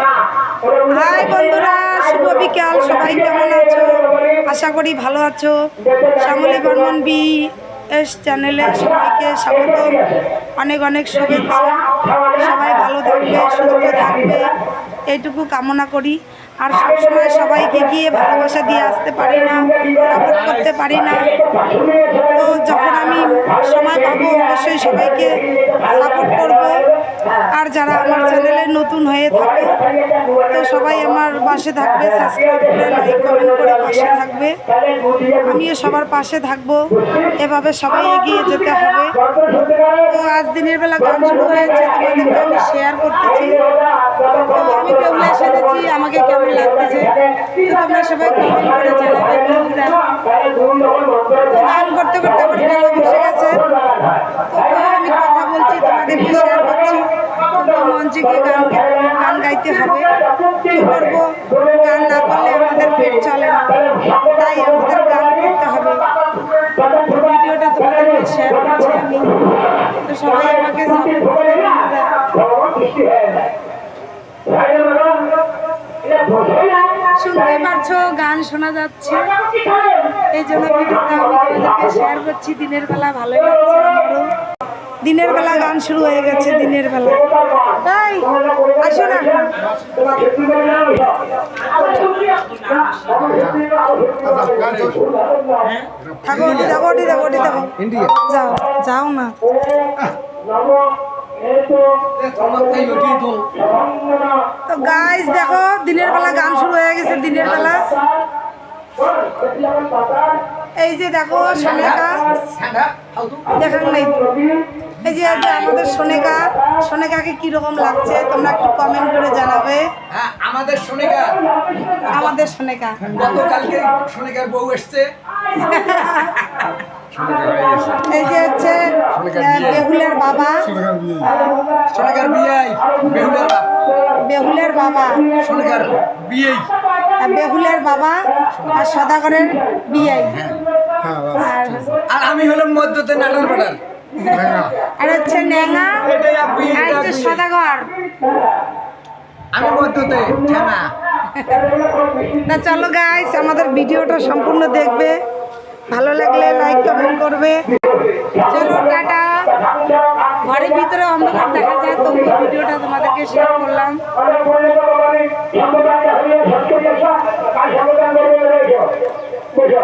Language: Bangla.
হাই বন্ধুরা, শুভ বিকাল। সবাই কেমন আছো? আশা করি ভালো আছো। শ্যামলী বর্মন বি এস চ্যানেলে সবাইকে স্বাগত অনেক অনেক শুভেচ্ছা। সবাই ভালো থাকবে, সুস্থ থাকবে। এইটুকু কামনা করি। আর সবসময় সবাইকে গিয়ে ভালোবাসা দিয়ে আসতে পারি না সাপোর্ট করতে পারি না। তো যখন আমি সময় পাবো, অবশ্যই সবাইকে সাপোর্ট করব। আর যারা আমার চ্যানেলে নতুন হয়ে থাকে, তো সবাই আমার পাশে থাকবে সাবস্ক্রাইব করে লাইক কমেন্ট করে পাশে থাকবে। আমিও সবার পাশে থাকব। এভাবে সবাই এগিয়ে যেতে হবে। তো আজ দিনের বেলা গান শুরু হয়েছে তোমাদেরকে আমি শেয়ার করতেছি। তো আমি বেউলা সেজেছি আমাকে কেমন লাগতেছে? তো তোমরা সবাই কমেন্ট করে জানাবে গান করতে করতে আমার বেলা বসে গেছে তবুও আমি কথা বলছি তোমাদেরকে শেয়ার করছি মঞ্চে গিয়ে গান গান গাইতে হবে। কী করব? গান না করলে আমাদের পেট চলে না। তাই আমাদের গান করতে হবে। ভিডিওটা তোমাদেরকে শেয়ার করছি আমি। তো সবাই আমাকে শুনতে পারছ? গান শোনা যাচ্ছে। এই জন্য ভিডিওটা আমি তোমাদেরকে শেয়ার করছি। দিনের বেলা ভালোই লাগছে আমারও। দিনের বেলা গান শুরু হয়ে গেছে দিনের বেলা। তাই আসো না। থাকো ওটি দেখো ওটি দেখো ওটি দেখো যাও যাও না। তো গাইস দেখো দিনের বেলা গান শুরু হয়ে গেছে দিনের বেলা। এই যে দেখো সোনেকা। দেখান নাই। এই যে আমাদের সোনেকা। সোনেকাকে কীরকম লাগছে? তোমরা একটু কমেন্ট করে জানাবে। হ্যাঁ আমাদের সোনিকা। আমাদের সোনেকা। গতকালকে সোনিকার বউ এসছে। এই যে হচ্ছে বেহুলের বাবা। সোনিকার বিয়ে। বেহুলার বাপ বেহুলের বাবা। সোনিকার আর বেহুলের বাবা আর সদাগরের বিয়াই আর আর আমি হলাম মধ্যতে নাটার পাটার আর হচ্ছে ন্যাঙা এটাই আর হচ্ছে সদাগর। আমি মধ্যতে ঠেনা। না চলো গাইস আমাদের ভিডিওটা সম্পূর্ণ দেখবে। ভালো লাগলে লাইক কমেন্ট করবে। চলো টাটা। ঘরের ভিতরে অন্ধকার দেখা যায় তবুও ভিডিওটা তোমাদেরকে শেয়ার করলাম। সমবেদন করবে রয়েছ বুঝো